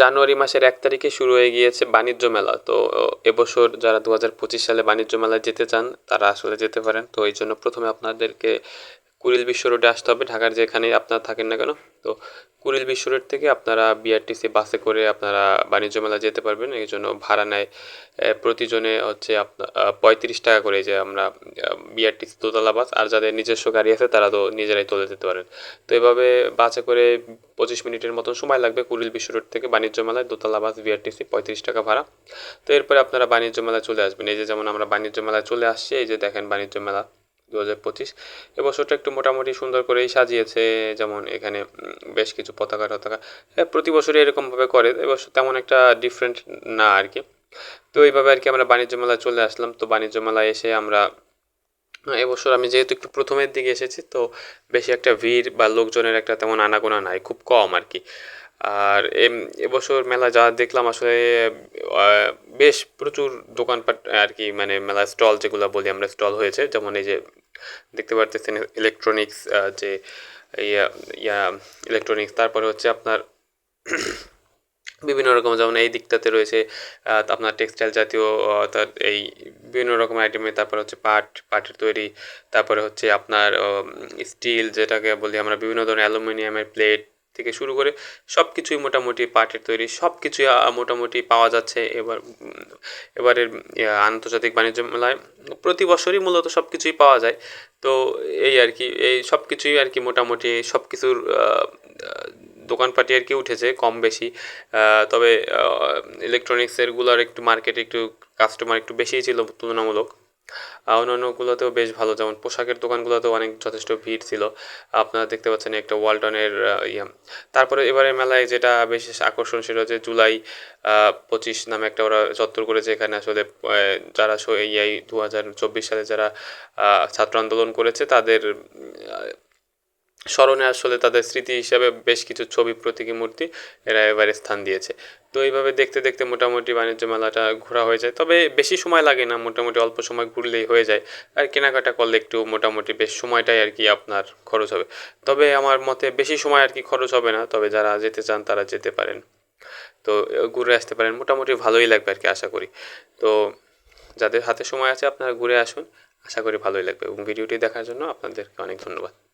জানুয়ারি মাসের এক তারিখে শুরু হয়ে গিয়েছে বাণিজ্য মেলা। তো এবছর যারা দু হাজার পঁচিশ সালে বাণিজ্য মেলায় যেতে চান, তারা আসলে যেতে পারেন। তো এই জন্য প্রথমে আপনাদেরকে কুড়িল বিশ্ব রোডে আসতে হবে। ঢাকার যেখানে আপনারা থাকেন না কেন, তো কুড়িল বিশ্ব রোড থেকে আপনারা বিআরটিসি বাসে করে আপনারা বাণিজ্য মেলা যেতে পারবেন। এই জন্য ভাড়া নেয় প্রতিজনে হচ্ছে আপনার পঁয়ত্রিশ টাকা করে যে আমরা বিআরটিসি দোতলা বাস আর যাদের নিজস্ব গাড়ি আছে তারা তো নিজেরাই তুলে যেতে পারেন। তো এভাবে বাসে করে পঁচিশ মিনিটের মতন সময় লাগবে কুড়িল বিশ্ব রোড থেকে বাণিজ্য মেলায় দোতলা বাস বিআরটিসি পঁয়ত্রিশ টাকা ভাড়া। তো এরপরে আপনারা বাণিজ্য মেলায় চলে আসবেন। এই যে যেমন আমরা বাণিজ্য মেলায় চলে আসছি, এই যে দেখেন বাণিজ্য মেলা। দু হাজার পঁচিশ এবছরটা একটু মোটামুটি সুন্দর করেই সাজিয়েছে, যেমন এখানে বেশ কিছু পতাকা টতাকা। প্রতি বছরই এরকমভাবে করে এবছর তেমন একটা ডিফারেন্ট না আর কি। তো এইভাবে আর কি আমরা বাণিজ্য মেলায় চলে আসলাম। তো বাণিজ্য মেলায় এসে আমরা এবছর আমি যেহেতু একটু প্রথমের দিকে এসেছি, তো বেশি একটা ভিড় বা লোকজনের একটা তেমন আনাগোনা নাই, খুব কম আর কি। আর এবছর মেলা যা দেখলাম আসলে বেশ প্রচুর দোকানপাট আর কি মানে মেলা স্টল যেগুলো বলি আমরা, স্টল হয়েছে। যেমন এই যে দেখতে পারতেছেন ইলেকট্রনিক্স যে ইয়া ইলেকট্রনিক্স তারপরে হচ্ছে আপনার বিভিন্ন রকম, যেমন এই দিকটাতে রয়েছে আপনার টেক্সটাইল জাতীয়, অর্থাৎ এই বিভিন্ন রকম আইটেমে তারপরে হচ্ছে পাট, পাটের তৈরি, তারপরে হচ্ছে আপনার স্টিল যেটাকে বলি আমরা, বিভিন্ন ধরনের অ্যালুমিনিয়ামের প্লেট থেকে শুরু করে সব কিছুই মোটামুটি পাটের তৈরি সব কিছুই মোটামুটি পাওয়া যাচ্ছে এবার এবারের আন্তর্জাতিক বাণিজ্য মেলায়। প্রতি বছরই মূলত সব কিছুই পাওয়া যায়। তো এই আর কি, এই সব কিছুই আর কি মোটামুটি সব কিছুর দোকানপাটি আর কি উঠেছে কম বেশি। তবে ইলেকট্রনিক্সেরগুলোর একটু মার্কেটে একটু কাস্টমার একটু বেশিই ছিল তুলনামূলক। অন্যান্যগুলোতেও বেশ ভালো। যেমন পোশাকের দোকানগুলোতেও অনেক যথেষ্ট ভিড় ছিল। আপনারা দেখতে পাচ্ছেন একটা ওয়ালটনের ইয়ে। তারপরে এবারে মেলায় যেটা বিশেষ আকর্ষণ সেটা হচ্ছে জুলাই পঁচিশ নামে একটা ওরা চত্বর করেছে এখানে আসলে যারা এই দু হাজার চব্বিশ সালে যারা ছাত্র আন্দোলন করেছে তাদের স্মরণে আসলে তাদের স্মৃতি হিসাবে বেশ কিছু ছবি, প্রতীকী মূর্তি এরা এবারে স্থান দিয়েছে। তো এইভাবে দেখতে দেখতে মোটামুটি বাণিজ্য মেলাটা ঘোরা হয়ে যায়। তবে বেশি সময় লাগে না, মোটামুটি অল্প সময় ঘুরলেই হয়ে যায়। আর কেনাকাটা করলে একটু মোটামুটি বেশ সময়টাই আর কি আপনার খরচ হবে। তবে আমার মতে বেশি সময় আর কি খরচ হবে না, তবে যারা যেতে চান তারা যেতে পারেন। তো ঘুরে আসতে পারেন। মোটামুটি ভালোই লাগবে আর কি, আশা করি। তো যাদের হাতে সময় আছে আপনারা ঘুরে আসুন। আশা করি ভালোই লাগবে। এবং ভিডিওটি দেখার জন্য আপনাদেরকে অনেক ধন্যবাদ।